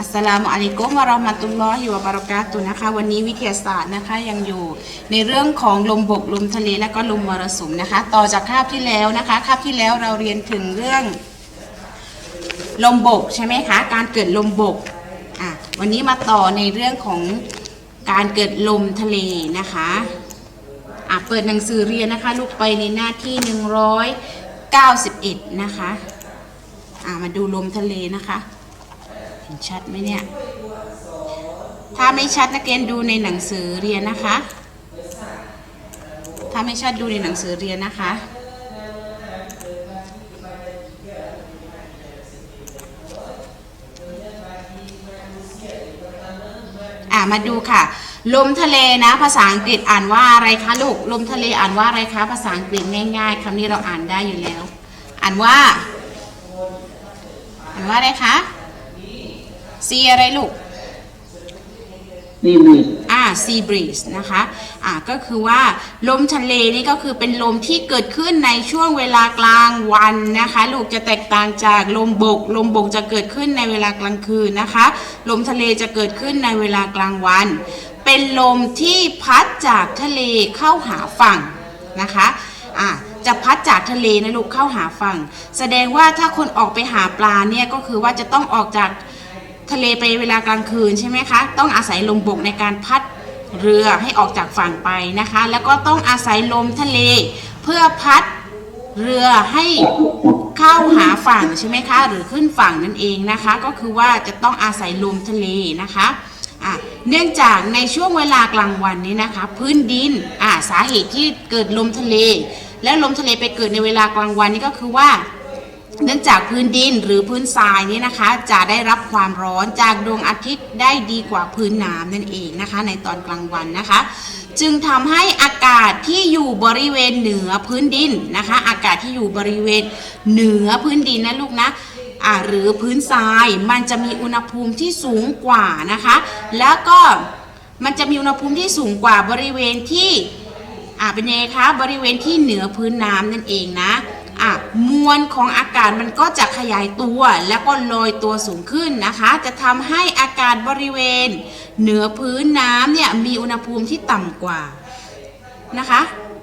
อัสสลามุอะลัยกุมวะเราะมะตุลลอฮิวะบะเรากาตุนะคะ วันนี้วิทยาศาสตร์นะคะยังอยู่ในเรื่องของลมบกลมทะเลและก็ลมมรสุมนะคะ ต่อจากคาบที่แล้วนะคะคาบที่แล้วเราเรียนถึงเรื่อง ลมบกใช่ไหมคะ การเกิดลมบกอะวันนี้มาต่อในเรื่องของการเกิดลมทะเลนะคะอะเปิดหนังสือเรียนนะคะ ลูกไปในหน้าที่ 191 นะคะอะมาดูลมทะเลนะคะ เห็นชัดไหมเนี่ย ถ้าไม่ชัดนักเรียนดูในหนังสือเรียนนะคะ ถ้าไม่ชัดดูในหนังสือเรียนนะคะอ่ามาดูค่ะ ลมทะเลนะ ภาษาอังกฤษอ่านว่าอะไรคะลูก ลมทะเลอ่านว่าอะไรคะภาษาอังกฤษง่ายๆคำนี้เราอ่านได้อยู่แล้ว อ่านว่า อ่านว่าอะไรคะ ซีอะไรลูกนี่มืออ่า sea breeze นะคะอ่าก็คือว่าลมทะเลนี่ก็คือเป็นลมที่เกิดขึ้นในช่วงเวลากลางวันนะคะ ลูกจะแตกต่างจากลมบก ลมบกจะเกิดขึ้นในเวลากลางคืนนะคะ ลมทะเลจะเกิดขึ้นในเวลากลางวัน เป็นลมที่พัดจากทะเลเข้าหาฝั่งนะคะอ่าจะพัดจากทะเลนะลูกเข้าหาฝั่ง แสดงว่าถ้าคนออกไปหาปลาเนี่ยก็คือว่าจะต้องออกจาก ทะเลไปเวลากลางคืนใช่ไหมคะต้องอาศัยลมบกในการพัดเรือให้ออกจากฝั่งไปนะคะ แล้วก็ต้องอาศัยลมทะเล เพื่อพัดเรือให้เข้าหาฝั่งใช่ไหมคะ หรือขึ้นฝั่งนั่นเองนะคะ ก็คือว่าจะต้องอาศัยลมทะเลนะคะเนื่องจากในช่วงเวลากลางวันนี้นะคะ พื้นดินสาเหตุที่เกิดลมทะเล และลมทะเลไปเกิดในเวลากลางวันนี้ก็คือว่า เนื่องจากพื้นดินหรือพื้นทรายนี้นะคะ จะได้รับความร้อนจากดวงอาทิตย์ได้ดีกว่าพื้นน้ำนั่นเองนะคะ ในตอนกลางวันนะคะ จึงทำให้อากาศที่อยู่บริเวณเหนือพื้นดินนะคะ อากาศที่อยู่บริเวณเหนือพื้นดินนะลูกนะหรือพื้นทรายมันจะมีอุณหภูมิที่สูงกว่านะคะ แล้วก็มันจะมีอุณหภูมิที่สูงกว่าบริเวณที่อ่าเป็นไงคะบริเวณที่เหนือพื้นน้ำนั่นเองนะ อะมวลของอากาศมันก็จะขยายตัวแล้วก็ลอยตัวสูงขึ้นนะคะ จะทำให้อากาศบริเวณ เหนือพื้นน้ำเนี่ยมีอุณหภูมิที่ต่ำกว่านะคะ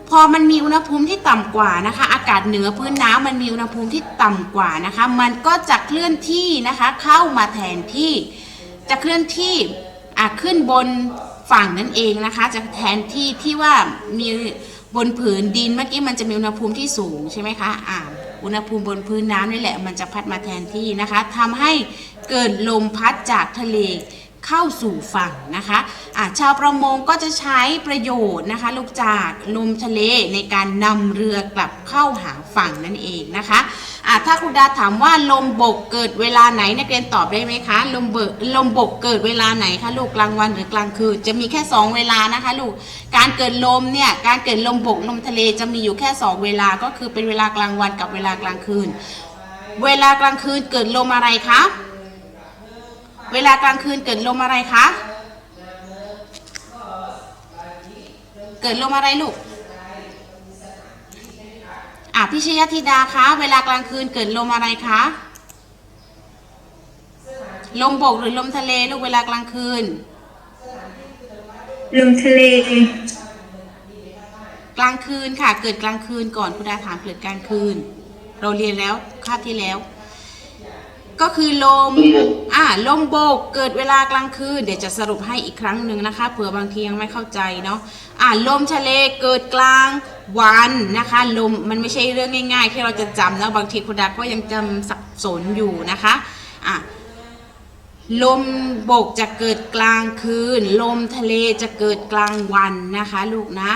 พอมันมีอุณหภูมิที่ต่ำกว่านะคะ อากาศเหนือพื้นน้ำมันมีอุณหภูมิที่ต่ำกว่านะคะ มันก็จะเคลื่อนที่นะคะเข้ามาแทนที่ จะเคลื่อนที่อะขึ้นบนฝั่งนั่นเองนะคะ จะแทนที่ที่ว่ามี บนผืนดินเมื่อกี้มันจะมีอุณหภูมิที่สูงใช่ไหมคะอ่าอุณหภูมิบนพื้นน้ำนี่แหละมันจะพัดมาแทนที่นะคะทำให้เกิดลมพัดจากทะเลเข้าสู่ฝั่งนะคะอะชาวประมงก็จะใช้ประโยชน์นะคะลูกจากลมทะเลในการนำเรือกลับเข้าหาฝั่งนั่นเองนะคะ อะถ้าครูดาถามว่าลมบกเกิดเวลาไหนนักเรียนตอบได้ไหมคะ ลมเบิกลมบกเกิดเวลาไหนคะลูกกลางวันหรือกลางคืนจะมีแค่ 2 เวลานะคะลูกการเกิดลมเนี่ยการเกิดลมบกลมทะเลจะมีอยู่แค่ 2 เวลาก็คือเป็นเวลากลางวันกับเวลากลางคืน เวลากลางคืนเกิดลมอะไรคะเวลากลางคืนเกิดลมอะไรคะเกิดลมอะไรลูก อะพิชยธิดาคะ เวลากลางคืนเกิดลมอะไรคะ ลมบกหรือลมทะเลลูกเวลากลางคืน ลมทะเล กลางคืนค่ะ เกิดกลางคืนก่อนคุณดาถามเกิดกลางคืน เราเรียนแล้วคาบที่แล้ว ก็คือลมอ่าลมโบกเกิดเวลากลางคืน เดี๋ยวจะสรุปให้อีกครั้งหนึ่งนะคะเผื่อบางทียังไม่เข้าใจเนาะอ่าลมทะเลเกิดกลาง วันนะคะลมมันไม่ใช่เรื่องง่ายๆ ที่เราจะจำนะบางทีคุณดาก็ยังจำสับสนอยู่นะคะอะลมบกจะเกิดกลางคืน ลมทะเลจะเกิดกลางวันนะคะลูกนะ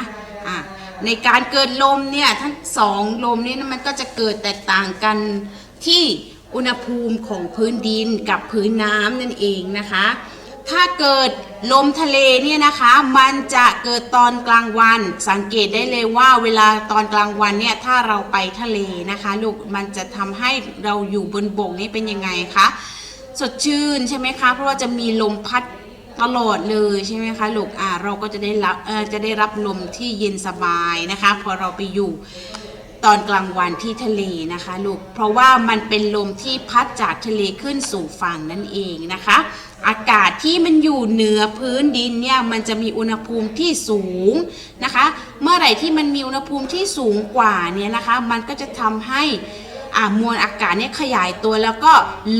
อะในการเกิดลมเนี่ยทั้งสองลมนี้มันก็จะเกิดแตกต่างกันที่อุณหภูมิของพื้นดินกับพื้นน้ำนั่นเองนะคะ ถ้าเกิดลมทะเลเนี่ยนะคะ มันจะเกิดตอนกลางวัน สังเกตได้เลยว่าเวลาตอนกลางวันเนี่ย ถ้าเราไปทะเลนะคะ ลูก มันจะทำให้เราอยู่บนบกนี่เป็นยังไงคะ สดชื่นใช่ไหมคะ เพราะว่าจะมีลมพัดตลอดเลยใช่ไหมคะลูก อ่า เราก็จะได้รับ เออจะได้รับลมที่เย็นสบายนะคะ พอเราไปอยู่ ตอนกลางวันที่ทะเลนะคะลูก เพราะว่ามันเป็นลมที่พัดจากทะเลขึ้นสู่ฝั่งนั่นเองนะคะ อากาศที่มันอยู่เหนือพื้นดินเนี่ยมันจะมีอุณหภูมิที่สูงนะคะ เมื่อไหร่ที่มันมีอุณหภูมิที่สูงกว่าเนี่ยนะคะ มันก็จะทำให้ มวลอากาศเนี่ยขยายตัวแล้วก็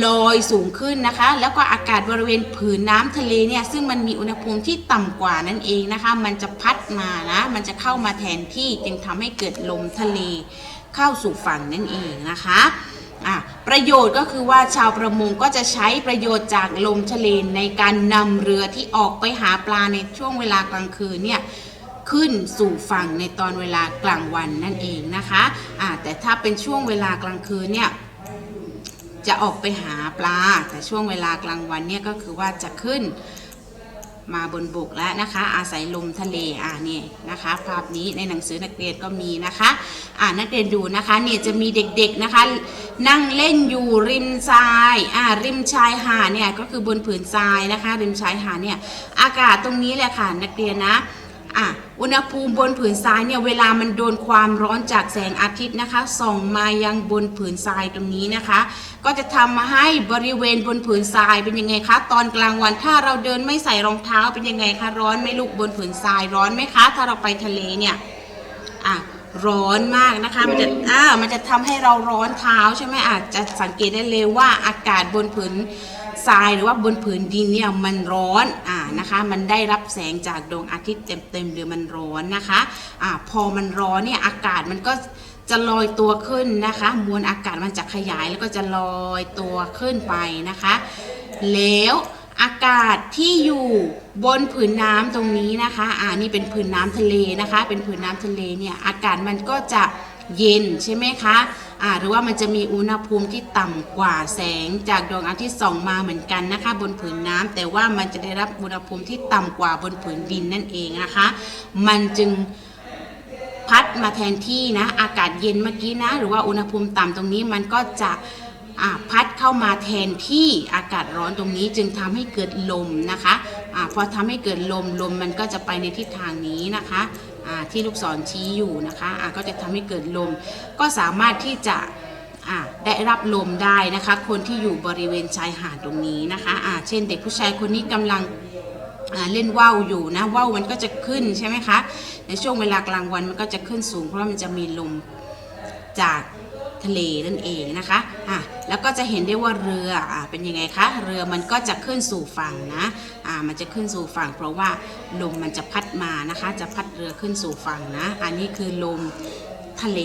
ลอยสูงขึ้นนะคะ แล้วก็อากาศบริเวณผืนน้ำทะเลเนี่ยซึ่งมันมีอุณหภูมิที่ต่ำกว่านั่นเองนะคะ มันจะพัดมานะมันจะเข้ามาแทนที่จึงทำให้เกิดลมทะเลเข้าสู่ฝั่งนั่นเองนะคะประโยชน์ก็คือว่าชาวประมงก็จะใช้ประโยชน์จากลมทะเลในการนำเรือที่ออกไปหาปลาในช่วงเวลากลางคืนเนี่ยขึ้นสู่ฝั่งในตอนเวลากลางวันนั่นเองนะคะ แต่ถ้าเป็นช่วงเวลากลางคืนเนี่ยจะออกไปหาปลา แต่ช่วงเวลากลางวันเนี่ยก็คือว่าจะขึ้นมาบนบกแล้วนะคะ อาศัยลมทะเลอ่านี่นะคะ ภาพนี้ในหนังสือนักเรียนก็มีนะคะ อ่านักเรียนดูนะคะเนี่ยจะมีเด็กๆนะคะ นั่งเล่นอยู่ริมทรายอ่าริมชายหาดเนี่ยก็คือบนผืนทรายนะคะ ริมชายหาดเนี่ยอากาศตรงนี้แหละค่ะนักเรียนนะ อะอุณหภูมิบนผืนทรายเนี่ยเวลามันโดนความร้อนจากแสงอาทิตย์นะคะส่องมายังบนผืนทรายตรงนี้นะคะ ก็จะทำมาให้บริเวณบนผืนทรายเป็นยังไงคะ ตอนกลางวันถ้าเราเดินไม่ใส่รองเท้าเป็นยังไงคะร้อนไหมลูกบนผืนทรายร้อนไหมคะ ถ้าเราไปทะเลเนี่ยอะร้อนมากนะคะ มันจะอ่ามันจะทำให้เราร้อนเท้าใช่ไหมอาจจะสังเกตได้เลยว่าอากาศบนผืน ทรายหรือว่าบนผืนดินเนี่ยมันร้อนอ่านะคะ มันได้รับแสงจากดวงอาทิตย์เต็มๆหรือมันร้อนนะคะอ่าพอมันร้อนเนี่ยอากาศมันก็จะลอยตัวขึ้นนะคะ มวลอากาศมันจะขยายแล้วก็จะลอยตัวขึ้นไปนะคะ แล้วอากาศที่อยู่บนผืนน้ำตรงนี้นะคะ อ่านี่เป็นผืนน้ำทะเลนะคะ เป็นผืนน้ำทะเลเนี่ยอากาศมันก็จะ เย็นใช่ไหมคะหรือว่ามันจะมีอุณหภูมิที่ต่ำกว่าแสงจากดวงอาทิตย์ส่องมาเหมือนกันนะคะ บนผืนน้ำแต่ว่ามันจะได้รับอุณหภูมิที่ต่ำกว่าบนผืนดินนั่นเองนะคะ มันจึงพัดมาแทนที่นะอากาศเย็นเมื่อกี้นะหรือว่าอุณหภูมิต่ำตรงนี้มันก็จะพัดเข้ามาแทนที่อากาศร้อนตรงนี้จึงทำให้เกิดลมนะคะอพอทำให้เกิดลมลมมันก็จะไปในทิศทางนี้นะคะ ที่ลูกศรชี้อยู่นะคะะก็จะทำให้เกิดลม ก็สามารถที่จะได้รับลมได้นะคะ คนที่อยู่บริเวณชายหาดตรงนี้นะคะะเช่นเด็กผู้ชายคนนี้กำลังเล่นว่าวอยู่นะว่าวมันก็จะขึ้นใช่ไหมคะในช่วงเวลากลางวันมันก็จะขึ้นสูง เพราะมันจะมีลมจาก ทะเลนั่นเองนะคะอะแล้วก็จะเห็นได้ว่าเรืออะเป็นยังไงคะ เรือมันก็จะขึ้นสู่ฝั่งนะอ่ามันจะขึ้นสู่ฝั่ง เพราะว่าลมมันจะพัดมานะคะ จะพัดเรือขึ้นสู่ฝั่งนะ อันนี้คือลมทะเล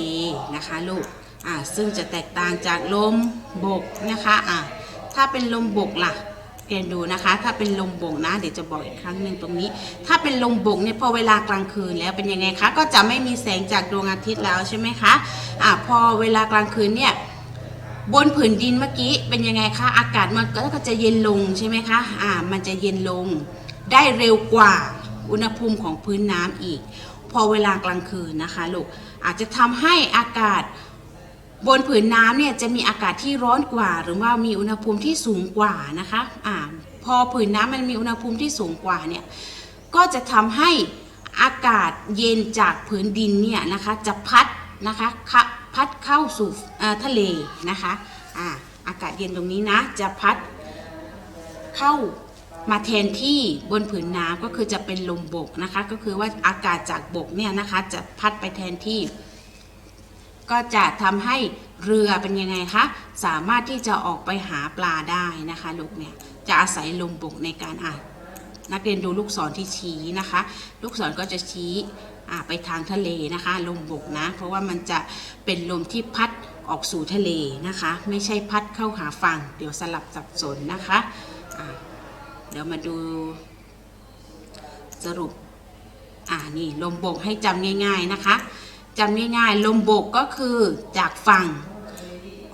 นะคะลูกอ่าซึ่งจะแตกต่างจากลมบกนะคะอ่าถ้าเป็นลมบกล่ะ เรียนดูนะคะ ถ้าเป็นลมบกนะ เดี๋ยวจะบอกอีกครั้งหนึ่งตรงนี้ ถ้าเป็นลมบกเนี่ยพอเวลากลางคืนแล้วเป็นยังไงคะ ก็จะไม่มีแสงจากดวงอาทิตย์แล้วใช่ไหมคะอะพอเวลากลางคืนเนี่ยบนผืนดินเมื่อกี้เป็นยังไงคะอากาศมันก็จะเย็นลงใช่ไหมคะอ่ามันจะเย็นลงได้เร็วกว่าอุณหภูมิของพื้นน้ำอีก พอเวลากลางคืนนะคะลูกอาจจะทำให้อากาศ บนผืนน้ำเนี่ยจะมีอากาศที่ร้อนกว่า หรือว่ามีอุณหภูมิที่สูงกว่านะคะอ่าพอผืนน้ำมันมีอุณหภูมิที่สูงกว่าเนี่ยก็จะทำให้อากาศเย็นจากผืนดินเนี่ยนะคะจะพัดนะคะคพัดเข้าสู่ทะเลนะคะอ่าอากาศเย็นตรงนี้นะจะพัดเข้ามาแทนที่บนผืนน้ำก็คือจะเป็นลมบกนะคะ ก็คือว่าอากาศจากบกเนี่ยนะคะจะพัดไปแทนที่ ก็จะทำให้เรือเป็นยังไงคะ สามารถที่จะออกไปหาปลาได้นะคะลูกเนี่ยจะอาศัยลมบกในการอ่านนักเรียนดูลูกศรที่ชี้นะคะ ลูกศรก็จะชี้ไปทางทะเลนะคะ ลมบกนะ เพราะว่ามันจะเป็นลมที่พัดออกสู่ทะเลนะคะ ไม่ใช่พัดเข้าหาฝั่ง เดี๋ยวสลับสับสนนะคะอ่าเดี๋ยวมาดูสรุปอ่านี่ลมบกให้จำง่าย ๆนะคะ จำง่ายๆลมบกก็คือจากฝั่ง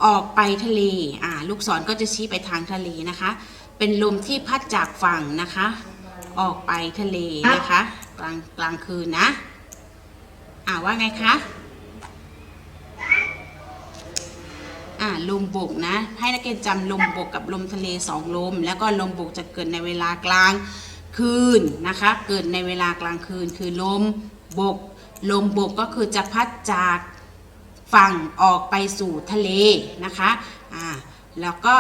ออกไปทะเลอ่าลูกศรก็จะชี้ไปทางทะเลนะคะ เป็นลมที่พัดจากฝั่งนะคะ ออกไปทะเลนะคะ กลางกลางคืนนะ อ่าว่าไงคะอ่าลมบกนะ ให้นักเรียนจำลมบกกับลมทะเลสองลม แล้วก็ลมบกจะเกิดในเวลากลางคืนนะคะ เกิดในเวลากลางคืนคือลมบก ลมบกก็คือจะพัดจากฝั่งออกไปสู่ทะเลนะคะอ่าแล้วก็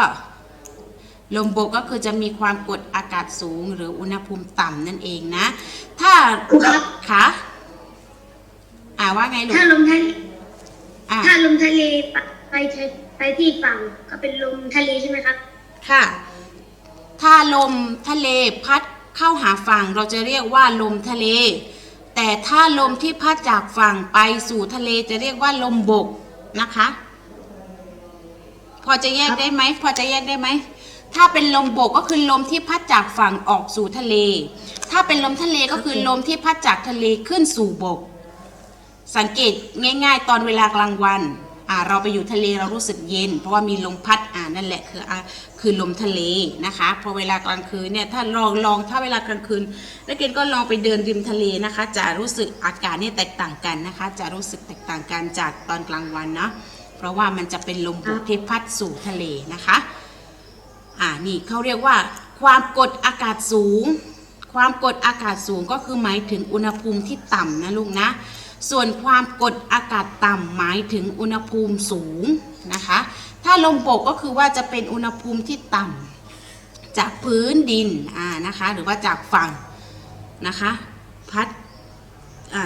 ลมบกก็คือจะมีความกดอากาศสูง หรืออุณหภูมิต่ำนั่นเองนะ ถ้าครูครับคะอ่าว่าไงลูกถ้าลมทะเลอ่าถ้าลมทะเลไปไปไปที่ฝั่งก็เป็นลมทะเลใช่ไหมครับ ค่ะ ถ้าลมทะเลพัดเข้าหาฝั่งเราจะเรียกว่าลมทะเล แต่ถ้าลมที่พัดจากฝั่งไปสู่ทะเลจะเรียกว่าลมบกนะคะ พอจะแยกได้ไหมพอจะแยกได้ไหมถ้าเป็นลมบกก็คือลมที่พัดจากฝั่งออกสู่ทะเล ถ้าเป็นลมทะเลก็คือลมที่พัดจากทะเลขึ้นสู่บก สังเกตง่าย ๆ ตอนเวลากลางวัน อ่า เราไปอยู่ทะเลเรารู้สึกเย็น เพราะว่ามีลมพัด อ่านั่นแหละคืออ คือลมทะเลนะคะ พอเวลากลางคืนเนี่ยถ้าลองลองถ้าเวลากลางคืนนักเรียนก็ลองไปเดินริมทะเลนะคะ จะรู้สึกอากาศเนี่ยแตกต่างกันนะคะ จะรู้สึกแตกต่างกันจากตอนกลางวันเนาะเพราะว่ามันจะเป็นลมบกที่พัดสู่ทะเลนะคะอ่านี่เขาเรียกว่าความกดอากาศสูง ความกดอากาศสูงก็คือหมายถึงอุณหภูมิที่ต่ำนะลูกนะ ส่วนความกดอากาศต่ำหมายถึงอุณหภูมิสูงนะคะ ถ้าลมโบกก็คือว่าจะเป็นอุณหภูมิที่ต่ำจากพื้นดินอ่านะคะ หรือว่าจากฝั่งนะคะ พัด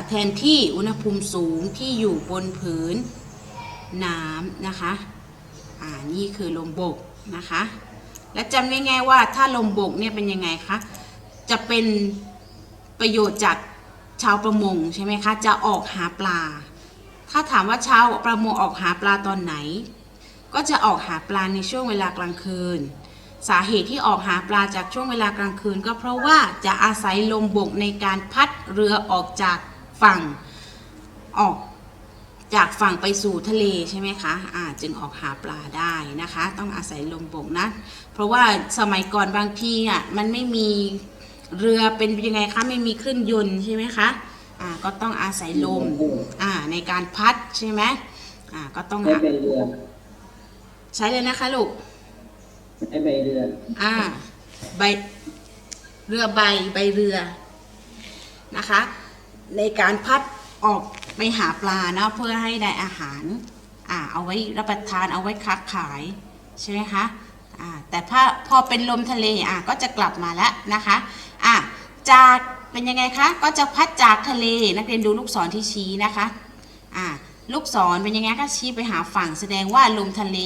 แทนที่อุณหภูมิสูงที่อยู่บนผืนน้ำนะคะอ่านี่คือลมบกนะคะ และจำง่ายๆว่าถ้าลมบกเนี่ยเป็นยังไงคะ จะเป็นประโยชน์จาก ชาวประมงใช่ไหมคะ จะออกหาปลา ถ้าถามว่าชาวประมงออกหาปลาตอนไหน ก็จะออกหาปลาในช่วงเวลากลางคืน สาเหตุที่ออกหาปลาจากช่วงเวลากลางคืน ก็เพราะว่าจะอาศัยลมบกในการพัดเรือออกจากฝั่งออกจากฝั่งไปสู่ทะเลใช่ไหมคะอ่าจึงออกหาปลาได้นะคะ ต้องอาศัยลมบกนะ เพราะว่าสมัยก่อนบางทีอะมันไม่มี เรือเป็นยังไงคะไม่มีเครื่องยนต์ใช่ไหมคะอ่าก็ต้องอาศัยลมอ่าในการพัดใช่ไหมอ่าก็ต้องใช้หาใบเรือใช้เลยนะคะลูกใช้ใบเรืออ่าใบเรือใบใบเรือนะคะ ในการพัดออกไปหาปลาเนาะเพื่อให้ได้อาหารอ่าเอาไว้รับประทานเอาไว้ค้าขายใช่ไหมคะอ่า แต่ถ้าพอเป็นลมทะเลอ่าก็จะกลับมาแล้วนะคะอ่าจากเป็นยังไงคะก็จะพัดจากทะเลนักเรียนดูลูกศรที่ชี้นะคะอ่าลูกศรเป็นยังไงก็ชี้ไปหาฝั่ง แสดงว่าลมทะเล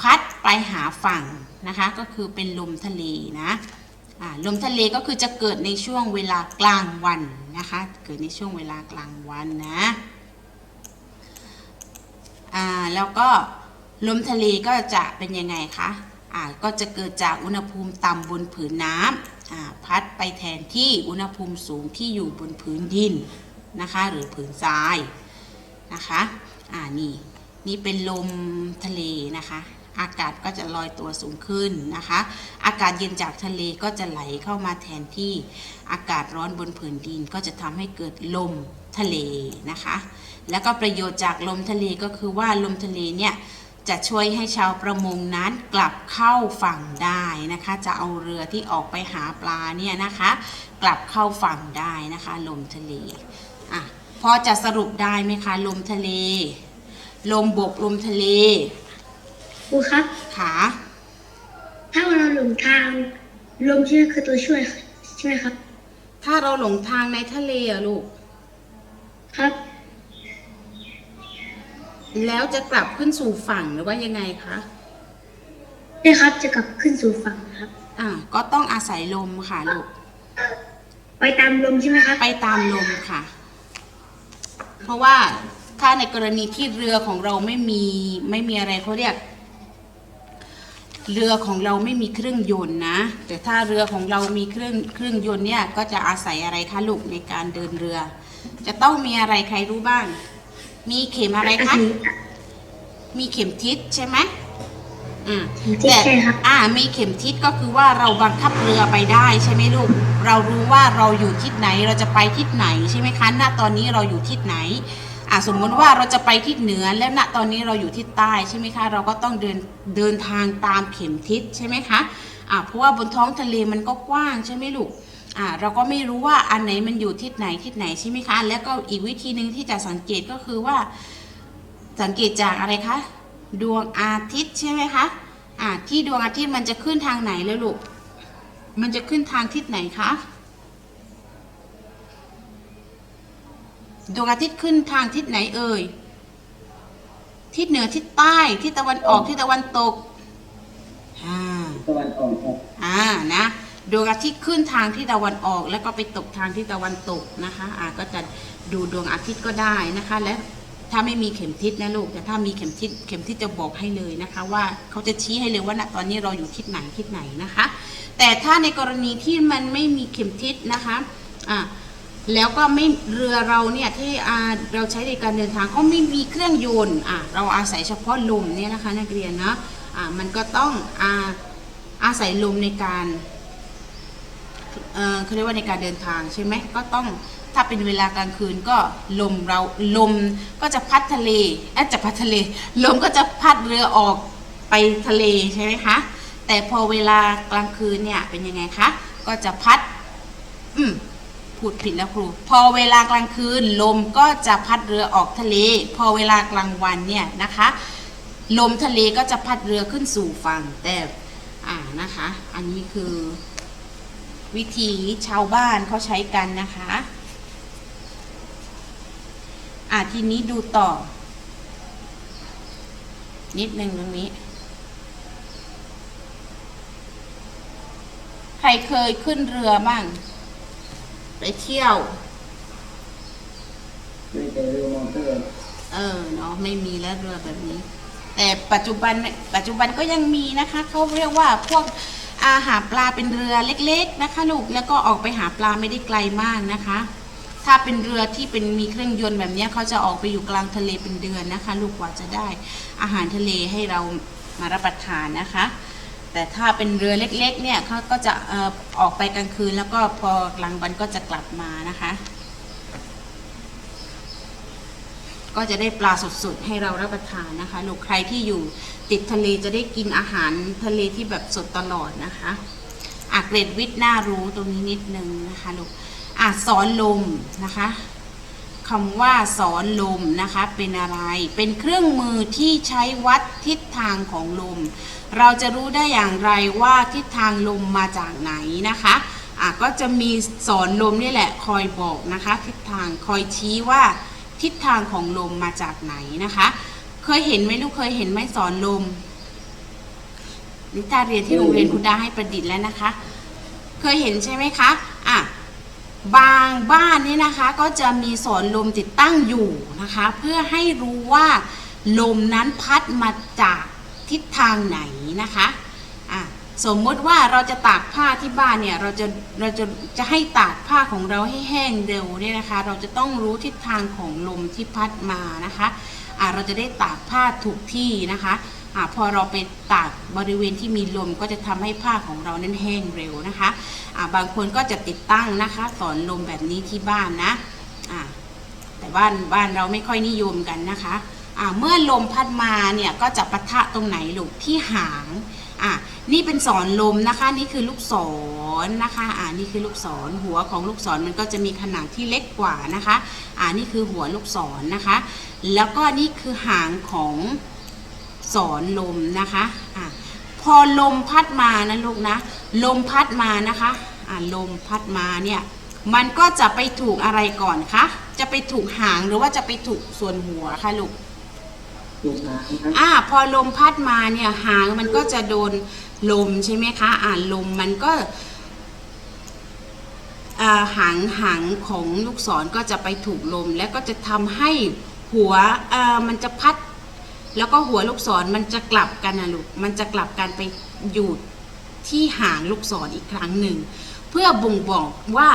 พัดไปหาฝั่งนะคะ ก็คือเป็นลมทะเลนะอ่าลมทะเลก็คือจะเกิดในช่วงเวลากลางวันนะคะ เกิดในช่วงเวลากลางวันนะ อ่า แล้วก็ ลมทะเลก็จะเป็นยังไงคะอ่าก็จะเกิดจากอุณหภูมิต่ำบนผืนน้ำอ่าพัดไปแทนที่อุณหภูมิสูงที่อยู่บนพื้นดินนะคะหรือผืนทรายนะคะอ่านี่นี่เป็นลมทะเลนะคะอากาศก็จะลอยตัวสูงขึ้นนะคะ อากาศเย็นจากทะเลก็จะไหลเข้ามาแทนที่อากาศร้อนบนผืนดินก็จะทำให้เกิดลมทะเลนะคะ แล้วก็ประโยชน์จากลมทะเลก็คือว่าลมทะเลเนี่ย จะช่วยให้ชาวประมงนั้นกลับเข้าฝั่งได้นะคะ จะเอาเรือที่ออกไปหาปลาเนี่ยนะคะ กลับเข้าฝั่งได้นะคะลมทะเลอะพอจะสรุปได้ไหมคะลมทะเล ลมบกลมทะเลครูครับขาถ้าเราหลงทางลมใช่ไหมคือตัวช่วยใช่ไหมครับ ถ้าเราหลงทางในทะเลอะลูกครับ แล้วจะกลับขึ้นสู่ฝั่งหรือว่ายังไงคะได้ครับจะกลับขึ้นสู่ฝั่งครับ อ่า ก็ต้องอาศัยลมค่ะลูก ไปตามลมใช่ไหมครับ ไปตามลมค่ะ เพราะว่าถ้าในกรณีที่เรือของเราไม่มีไม่มีอะไรเขาเรียก เรือของเราไม่มีเครื่องยนต์นะ แต่ถ้าเรือของเรามีเครื่องเครื่องยนต์เนี่ยก็จะอาศัยอะไรคะลูกในการเดินเรือ จะต้องมีอะไรใครรู้บ้าง มีเข็มอะไรคะ มีเข็มทิศใช่ไหมอืมเข็มทิศใช่ครับอ่า มีเข็มทิศก็คือว่าเราบังคับเรือไปได้ใช่ไหมลูก เรารู้ว่าเราอยู่ทิศไหน เราจะไปทิศไหนใช่ไหมคะ ณ ตอนนี้เราอยู่ทิศไหน อ่าสมมุติว่าเราจะไปทิศเหนือ แล้วณ ตอนนี้เราอยู่ทิศใต้ใช่ไหมคะ เราก็ต้องเดินเดินทางตามเข็มทิศใช่ไหมคะ อ่าเพราะว่าบนท้องทะเลมันก็กว้างใช่ไหมลูก อ่าเราก็ไม่รู้ว่าอันไหนมันอยู่ทิศไหนทิศไหนใช่ไหมคะ แล้วก็อีกวิธีหนึ่งที่จะสังเกตก็คือว่า สังเกตจากอะไรคะดวงอาทิตย์ใช่ไหมคะอ่าที่ดวงอาทิตย์มันจะขึ้นทางไหนแล้วลูกมันจะขึ้นทางทิศไหนคะดวงอาทิตย์ขึ้นทางทิศไหนเอ่ยทิศเหนือทิศใต้ทิศตะวันออกทิศตะวันตกอ่าตะวันออกครับอ่านะ ดวงอาทิตย์ขึ้นทางที่ตะวันออก แล้วก็ไปตกทางที่ตะวันตกนะคะอ่าก็จะดูดวงอาทิตย์ก็ได้นะคะ และถ้าไม่มีเข็มทิศนะลูกแต่ถ้ามีเข็มทิศเข็มทิศจะบอกให้เลยนะคะ ว่าเขาจะชี้ให้เลยว่าณตอนนี้เราอยู่ทิศไหนทิศไหนนะคะ แต่ถ้าในกรณีที่มันไม่มีเข็มทิศนะคะอ่าแล้วก็ไม่เรือเราเนี่ยที่อาเราใช้ในการเดินทางก็ไม่มีเครื่องยนต์อ่าเราอาศัยเฉพาะลมเนี่ยนะคะนักเรียนนะอ่ามันก็ต้องอาอาศัยลมในการ เออเขาเรียกว่าในการเดินทางใช่ไหมก็ต้องถ้าเป็นเวลากลางคืนก็ลมเราลมก็จะพัดทะเลเอ๊ะจะพัดทะเล ลมก็จะพัดเรือออกไปทะเลใช่ไหมคะแต่พอเวลากลางคืนเนี่ยเป็นยังไงคะก็จะพัด อืมพูดผิดแล้วครู พอเวลากลางคืน ลมก็จะพัดเรือออกทะเล พอเวลากลางวันเนี่ยนะคะ ลมทะเลก็จะพัดเรือขึ้นสู่ฝั่งแต่อ่านะคะ อันนี้คือ วิธีชาวบ้านเขาใช้กันนะคะอ่าทีนี้ดูต่อ นิดนึงตรงนี้ ใครเคยขึ้นเรือบ้าง ไปเที่ยวด้วยแต่เรือมอเตอร์เออเนาะไม่มีแล้วเรือแบบนี้ แต่ปัจจุบันปัจจุบันก็ยังมีนะคะเขาเรียกว่าพวก อาหาปลาเป็นเรือเล็กๆนะคะลูกแล้วก็ออกไปหาปลาไม่ได้ไกลมากนะคะ ถ้าเป็นเรือที่เป็นมีเครื่องยนต์แบบนี้เขาจะออกไปอยู่กลางทะเลเป็นเดือนนะคะ ลูกกว่าจะได้ อาหารทะเลให้เรามารับประทานนะคะ แต่ถ้าเป็นเรือเล็กๆเนี่ยเขาก็จะออออกไปกลางคืนแล้วก็พอกลางวันก็จะกลับมานะคะ ก็จะได้ปลาสดๆให้เรารับประทานนะคะลูกใครที่อยู่ติดทะเลจะได้กินอาหารทะเลที่แบบสดตลอดนะคะอะเกรดวิทย์น่ารู้ตรงนี้นิดนึงนะคะลูกอะสอนลมนะคะคำว่าสอนลมนะคะเป็นอะไร เป็นเครื่องมือที่ใช้วัดทิศทางของลม เราจะรู้ได้อย่างไรว่าทิศทางลมมาจากไหนนะคะอะก็จะมีสอนลมนี่แหละคอยบอกนะคะทิศทางคอยชี้ว่า ทิศทางของลมมาจากไหนนะคะ เคยเห็นไหมลูกเคยเห็นไหมสอนลม นิตาเรียนที่โรงเรียนคุณดาให้ประดิษฐ์แล้วนะคะ เคยเห็นใช่ไหมคะอะบางบ้านนี่นะคะก็จะมีสอนลมติดตั้งอยู่นะคะ เพื่อให้รู้ว่าลมนั้นพัดมาจากทิศทางไหนนะคะอะ สมมติว่าเราจะตากผ้าที่บ้านเนี่ยเราจะเราจะจะให้ตากผ้าของเราให้แห้งเร็วเนี่ยนะคะ เราจะต้องรู้ทิศทางของลมที่พัดมานะคะอะเราจะได้ตากผ้าถูกที่นะคะอะพอเราไปตากบริเวณที่มีลมก็จะทำให้ผ้าของเรานั้นแห้งเร็วนะคะอะบางคนก็จะติดตั้งนะคะสอนลมแบบนี้ที่บ้านนะอะแต่บ้านบ้านเราไม่ค่อยนิยมกันนะคะอ่าเมื่อลมพัดมาเนี่ยก็จะปะทะตรงไหนลูกที่หาง อ่านี่เป็นสอนลมนะคะ นี่คือลูกศรนะคะอ่านี่คือลูกศรหัวของลูกศรมันก็จะมีขนาดที่เล็กกว่านะคะอ่านี่คือหัวลูกศรนะคะ แล้วก็นี่คือหางของสอนลมนะคะอ่าพอลมพัดมานะลูกนะ ลมพัดมานะคะอ่าลมพัดมาเนี่ยมันก็จะไปถูกอะไรก่อนคะจะไปถูกหางหรือว่าจะไปถูกส่วนหัวคะลูก ถูกหางครับอ่าพอลมพัดมาเนี่ยหางมันก็จะโดนลมใช่ไหมคะ อ่าลมมันก็หางหางของลูกศรก็จะไปถูกลม แล้วก็จะทำให้หัวมันจะพัด แล้วก็หัวลูกศรมันจะกลับกันนะลูกมันจะกลับกันไปอยู่ที่หางลูกศรอีกครั้งหนึ่ง เพื่อบ่งบอกว่า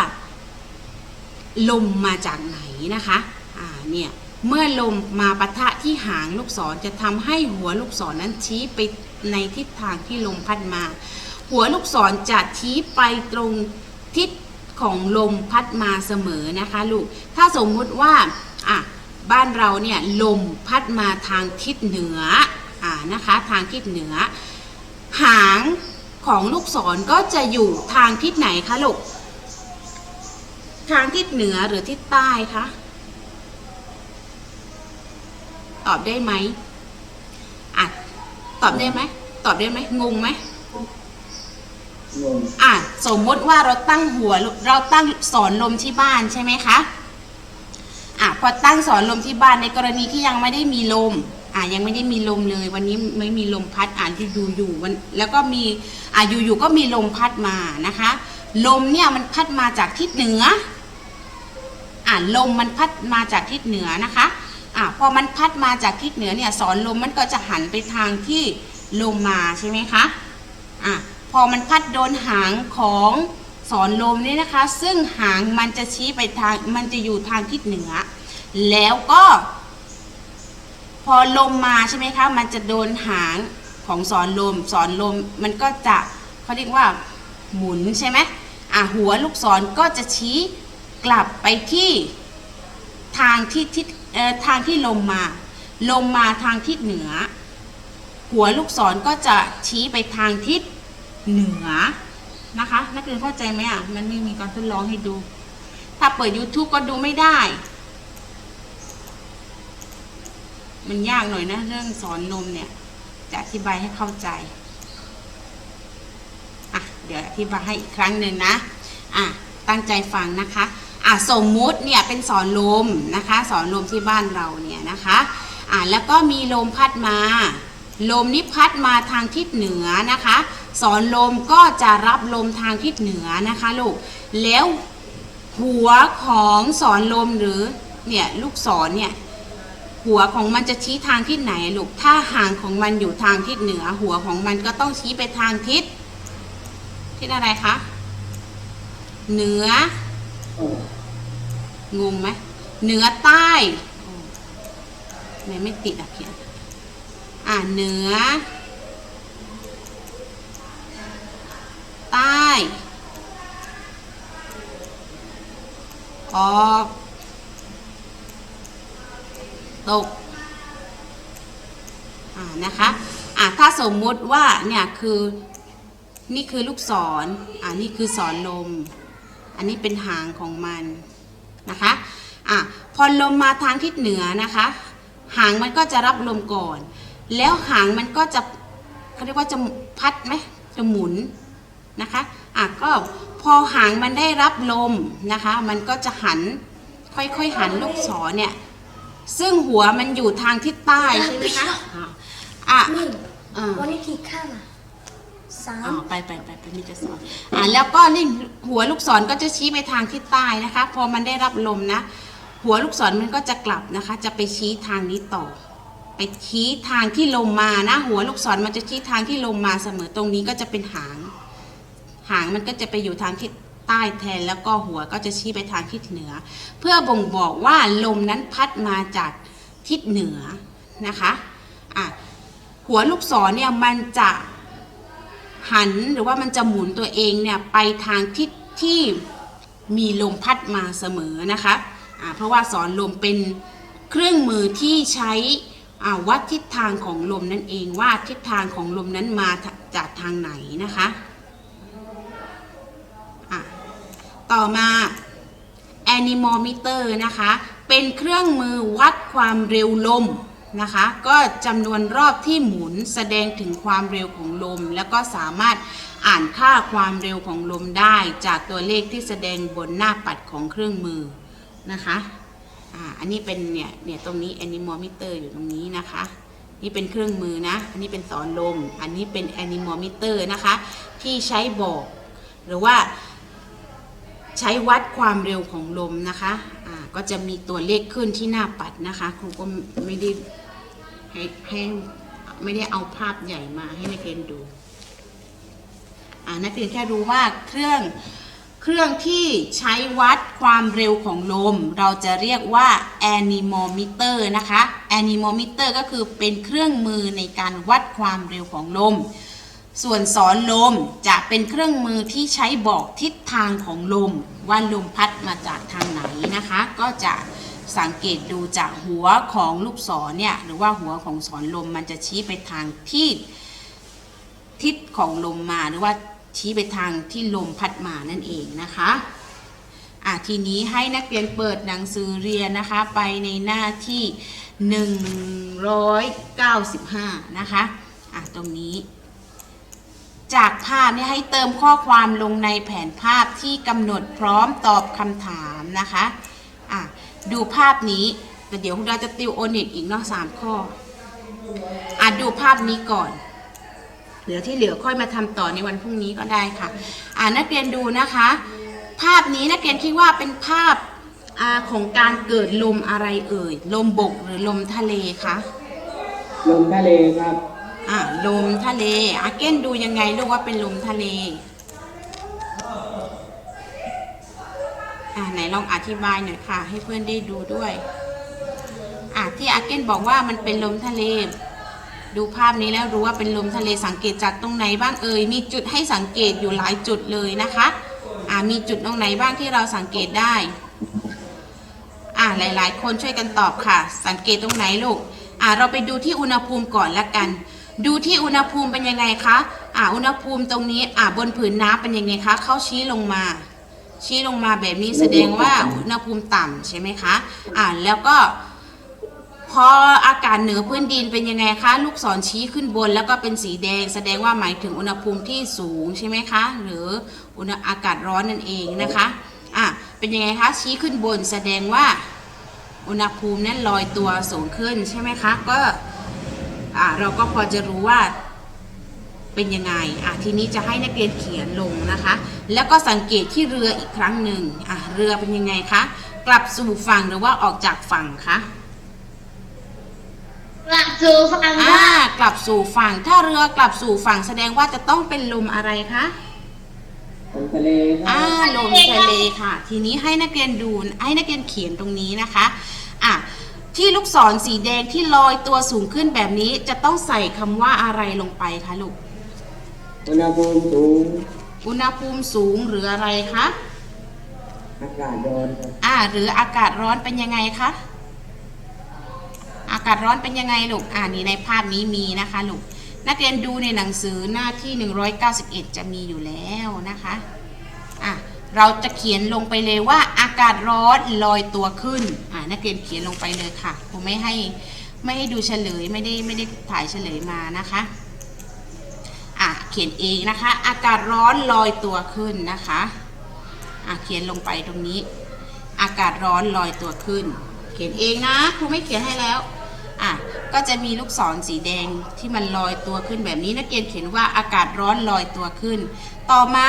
ลมมาจากไหนนะคะ อ่าเนี่ย เมื่อลมมาปะทะที่หางลูกศรจะทำให้หัวลูกศรนั้นชี้ไปในทิศทางที่ลมพัดมา หัวลูกศรจะชี้ไปตรงทิศของลมพัดมาเสมอนะคะลูก ถ้าสมมุติว่าอะบ้านเราเนี่ยลมพัดมาทางทิศเหนืออ่านะคะทางทิศเหนือ หางของลูกศรก็จะอยู่ทางทิศไหนคะลูก ทางทิศเหนือหรือทิศใต้คะ ตอบได้ไหมอะตอบได้ไหมตอบได้ไหมงงไหมงงอะสมมติว่าเราตั้งหัวเราตั้งสอนลมที่บ้านใช่ไหมคะอะพอตั้งสอนลมที่บ้านในกรณีที่ยังไม่ได้มีลมอะยังไม่ได้มีลมเลย วันนี้ไม่มีลมพัดอ่านที่ดูอยู่วันแล้วก็มีอะอยู่ๆก็มีลมพัดมานะคะ ลมเนี่ยมันพัดมาจากทิศเหนืออะลมมันพัดมาจากทิศเหนือนะคะ อะพอมันพัดมาจากทิศเหนือเนี่ยสอนลมมันก็จะหันไปทางที่ลมมาใช่ไหมคะอะพอมันพัดโดนหางของสอนลมเนี่ยนะคะ ซึ่งหางมันจะชี้ไปทางมันจะอยู่ทางทิศเหนือ แล้วก็ พอลมมาใช่ไหมคะมันจะโดนหางของสอนลมสอนลมมันก็จะเขาเรียกว่าหมุนใช่ไหมอะหัวลูกศรก็จะชี้กลับไปที่ทางที่ทิศ ทางที่ลมมาลมมาทางทิศเหนือ หัวลูกศรก็จะชี้ไปทางทิศเหนือนะคะ นักเรียนเข้าใจไหมอะ มันไม่มีการทดลองให้ดู ถ้าเปิด YouTube ก็ดูไม่ได้ มันยากหน่อยนะ เรื่องสอนนมเนี่ย จะอธิบายให้เข้าใจ อะ เดี๋ยวอธิบายให้อีกครั้งหนึ่งนะ อะ ตั้งใจฟังนะคะ อะสมมุติเนี่ยเป็นสอนลมนะคะสอนลมที่บ้านเราเนี่ยนะคะอะแล้วก็มีลมพัดมา ลมนี้พัดมาทางทิศเหนือนะคะสอนลมก็จะรับลมทางทิศเหนือนะคะลูกแล้วหัวของสอนลมหรือเนี่ยลูกศรเนี่ยหัวของมันจะชี้ทางทิศไหนลูก ถ้าหางของมันอยู่ทางทิศเหนือ หัวของมันก็ต้องชี้ไปทางทิศทิศอะไรคะ เหนือ งงไหมเหนือใต้ไมไม่ติดอะเพียนอ่าเหนือ ใต้ ออก ตก อ่านะคะอ่าถ้าสมมุติว่าเนี่ยคือนี่คือลูกศร อ่านี่คือศรลม อันนี้เป็นหางของมัน นะคะอะพอลมมาทางทิศเหนือนะคะ หางมันก็จะรับลมก่อน แล้วหางมันก็จะเขาเรียกว่าจะพัดไหมจะหมุนนะคะอะก็พอหางมันได้รับลมนะคะ มันก็จะหันค่อยๆหันลูกศรเนี่ยซึ่งหัวมันอยู่ทางทิศใต้ใช่ไหมคะอะอันนี้กี่ข้างอะ สาม อ๋อไปไปไปไปมีจะสอนอ่าแล้วก็นี่หัวลูกศรก็จะชี้ไปทางทิศใต้นะคะ พอมันได้รับลมนะ หัวลูกศรมันก็จะกลับนะคะ จะไปชี้ทางนี้ต่อ ไปชี้ทางที่ลมมานะ หัวลูกศรมันจะชี้ทางที่ลมมาเสมอตรงนี้ก็จะเป็นหาง หางมันก็จะไปอยู่ทางทิศใต้แทนแล้วก็หัวก็จะชี้ไปทางทิศเหนือ เพื่อบ่งบอกว่าลมนั้นพัดมาจากทิศเหนือนะคะอะหัวลูกศรเนี่ยมันจะ หันหรือว่ามันจะหมุนตัวเองเนี่ยไปทางทิศที่มีลมพัดมาเสมอนะคะเพราะว่าสอนลมเป็นเครื่องมือที่ใช้วัดทิศทางของลมนั่นเองว่าทิศทางของลมนั้นมาจากทางไหนนะคะอะต่อมา anemometer นะคะ เป็นเครื่องมือวัดความเร็วลม นะคะ ก็จำนวนรอบที่หมุนแสดงถึงความเร็วของลม แล้วก็สามารถอ่านค่าความเร็วของลมได้ จากตัวเลขที่แสดงบนหน้าปัดของเครื่องมือนะคะอ่าอันนี้เป็นเนี่ยเนี่ยตรงนี้ anemometer อยู่ตรงนี้นะคะนี่เป็นเครื่องมือนะ อันนี้เป็นสอนลม อันนี้เป็น anemometer นะคะ ที่ใช้บอก หรือว่าใช้วัดความเร็วของลมนะคะก็จะมีตัวเลขขึ้นที่หน้าปัดนะคะ ครูก็ไม่ได้ ให้ให้ไม่ได้เอาภาพใหญ่มาให้นักเรียนดูอ่านักเรียนแค่รู้ว่าเครื่องเครื่องที่ใช้วัดความเร็วของลม เราจะเรียกว่า anemometer นะคะ anemometer ก็คือเป็นเครื่องมือในการวัดความเร็วของลม ส่วนสอนลมจะเป็นเครื่องมือที่ใช้บอกทิศทางของลม ว่าลมพัดมาจากทางไหนนะคะ ก็จะ สังเกตดูจากหัวของลูกศรเนี่ยหรือว่าหัวของสอนลมมันจะชี้ไปทางที่ทิศของลมมาหรือว่าชี้ไปทางที่ลมพัดมานั่นเองนะคะอะทีนี้ให้นักเรียนเปิดหนังสือเรียนนะคะไปในหน้าที่ 195 นะคะอะตรงนี้ จากภาพเนี่ยให้เติมข้อความลงในแผนภาพที่กำหนดพร้อมตอบคำถามนะคะอะ ดูภาพนี้ แต่เดี๋ยวเราจะติวโอเน็ตอีกเนาะสามข้ออะดูภาพนี้ก่อนเดี๋ยวที่เหลือค่อยมาทำต่อในวันพรุ่งนี้ก็ได้ค่ะ อ่านักเรียนดูนะคะ ภาพนี้นักเรียนคิดว่าเป็นภาพอ่าของการเกิดลมอะไรเอ่ย ลมบกหรือลมทะเลคะลมทะเลครับอ่าลมทะเลอาเก้นดูยังไงลูกว่าเป็นลมทะเล อ่าไหนลองอธิบายหน่อยค่ะ ให้เพื่อนได้ดูด้วยอ่าที่อาเก้นบอกว่ามันเป็นลมทะเล ดูภาพนี้แล้วรู้ว่าเป็นลมทะเลสังเกตจากตรงไหนบ้างเอ่ยมีจุดให้สังเกตอยู่หลายจุดเลยนะคะอ่ามีจุดตรงไหนบ้างที่เราสังเกตได้อ่าหลาย ๆ คนช่วยกันตอบค่ะ สังเกตตรงไหนลูกอ่าเราไปดูที่อุณหภูมิก่อนละกัน ดูที่อุณหภูมิเป็นยังไงคะอ่าอุณหภูมิตรงนี้อ่าบนผืนน้ำเป็นยังไงคะเขาชี้ลงมา ชี้ลงมาแบบนี้แสดงว่าอุณหภูมิต่ำใช่ไหมคะ อ่าแล้วก็ พออากาศเหนือพื้นดินเป็นยังไงคะ ลูกศรชี้ขึ้นบนแล้วก็เป็นสีแดง แสดงว่าหมายถึงอุณหภูมิที่สูงใช่ไหมคะ หรืออุณหอากาศร้อนนั่นเองนะคะ อะเป็นยังไงคะ ชี้ขึ้นบน แสดงว่าอุณหภูมินั้นลอยตัวสูงขึ้นใช่ไหมคะ ก็อะเราก็พอจะรู้ว่า เป็นยังไงอะทีนี้จะให้นักเรียนเขียนลงนะคะ แล้วก็สังเกตที่เรืออีกครั้งหนึ่งอะเรือเป็นยังไงคะกลับสู่ฝั่งหรือว่าออกจากฝั่งคะกลับสู่ฝั่งอ่ากลับสู่ฝั่ง ถ้าเรือกลับสู่ฝั่งแสดงว่าจะต้องเป็นลมอะไรคะลมทะเลครัอ่าบลมทะเลค่ะ ทีนี้ให้นักเรียนดูให้นักเรียนเขียนตรงนี้นะคะอะที่ลูกศรสีแดงที่ลอยตัวสูงขึ้นแบบนี้จะต้องใส่คำว่าอะไรลงไปคะลูก อุณหภูมิสูงอุณหภูมิสูงหรืออะไรคะอากาศร้อนครับอ่า หรืออากาศร้อนเป็นยังไงคะอากาศร้อนเป็นยังไงลูกอ่านี่ในภาพนี้มีนะคะลูกนักเรียนดูในหนังสือหน้าที่ 191 จะมีอยู่แล้วนะคะอะเราจะเขียนลงไปเลยว่าอากาศร้อนลอยตัวขึ้นอ่านักเรียนเขียนลงไปเลยค่ะผมไม่ให้ไม่ให้ดูเฉลยไม่ได้ไม่ได้ถ่ายเฉลยมานะคะอะ เขียนเองนะคะ อากาศร้อนลอยตัวขึ้นนะคะอะเขียนลงไปตรงนี้ อากาศร้อนลอยตัวขึ้น เขียนเองนะครูไม่เขียนให้แล้วอะก็จะมีลูกศรสีแดงที่มันลอยตัวขึ้นแบบนี้นักเรียนเขียนว่าอากาศร้อนลอยตัวขึ้น ต่อมา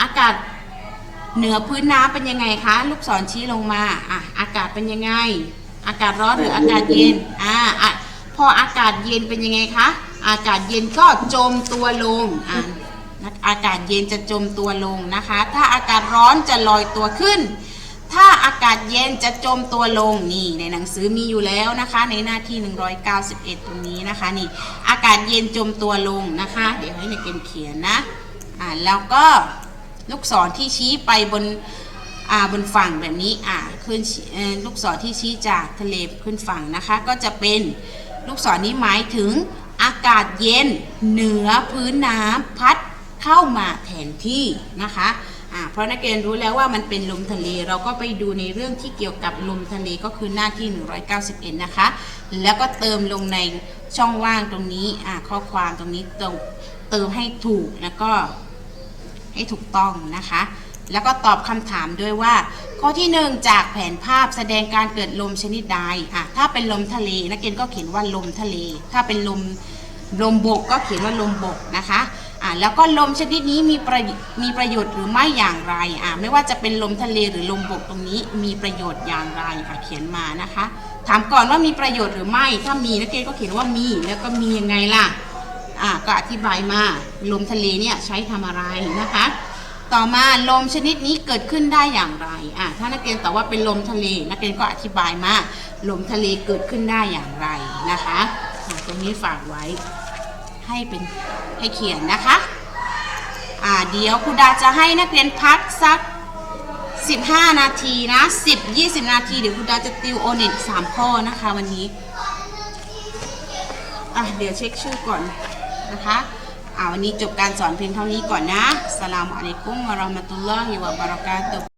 อากาศเหนือพื้นน้ำเป็นยังไงคะลูกศรชี้ลงมาอะอากาศเป็นยังไง อากาศร้อนหรืออากาศเย็นอ่าอะพออากาศเย็นเป็นยังไงคะ อากาศเย็นก็จมตัวลงอะอากาศเย็นจะจมตัวลงนะคะ ถ้าอากาศร้อนจะลอยตัวขึ้น ถ้าอากาศเย็นจะจมตัวลงนี่ในหนังสือมีอยู่แล้วนะคะ ในหน้าที่ 191 ตรงนี้นะคะนี่อากาศเย็นจมตัวลงนะคะ เดี๋ยวให้ในักเรียนเขียนนะอ่าแล้วก็ลูกศรที่ชี้ไปบนอ่าบนฝั่งแบบนี้อ่าขึ้นลูกศรที่ชี้จากทะเลขึ้นฝั่งนะคะ ก็จะเป็นลูกศรนี้หมายถึง อากาศเย็นเหนือพื้นน้ำพัดเข้ามาแทนที่นะคะอ่าเพราะนักเรียนรู้แล้วว่ามันเป็นลมทะเล เราก็ไปดูในเรื่องที่เกี่ยวกับลมทะเลก็คือหน้าที่ 191 นะคะ แล้วก็เติมลงในช่องว่างตรงนี้อ่าข้อความตรงนี้เติมเติมให้ถูกแล้วก็ให้ถูกต้องนะคะ แล้วก็ตอบคำถามด้วยว่า ข้อที่1จากแผนภาพแสดงการเกิดลมชนิดใดอะถ้าเป็นลมทะเลนักเรียนก็เขียนว่าลมทะเล ถ้าเป็นลมลมบกก็เขียนว่าลมบกนะคะอ่าแล้วก็ลมชนิดนี้มีประมีประโยชน์หรือไม่อย่างไรอ่าไม่ว่าจะเป็นลมทะเลหรือลมบกตรงนี้มีประโยชน์อย่างไรอะเขียนมานะคะ ถามก่อนว่ามีประโยชน์หรือไม่ ถ้ามีนักเรียนก็เขียนว่ามีแล้วก็มียังไงล่ะอ่าก็อธิบายมาลมทะเลเนี่ยใช้ทำอะไรนะคะ ต่อมาลมชนิดนี้เกิดขึ้นได้อย่างไรอะถ้านักเรียนตอบว่าเป็นลมทะเล นักเรียนก็อธิบายมาลมทะเลเกิดขึ้นได้อย่างไรนะคะอะตรงนี้ฝากไว้ให้เป็นให้เขียนนะคะอ่าเดี๋ยวครูดาจะให้นักเรียนพักสัก 15 นาทีนะ 10 20 นาที เดี๋ยวครูดาจะติวโอเน็ต3ข้อนะคะวันนี้อะเดี๋ยวเช็คชื่อก่อนนะคะ อ่าวันนี้จบการสอนเพียงเท่านี้ก่อนนะสลามอะลัยกุมวะเราะมะตุลลอฮิวะบะเราะกาตุ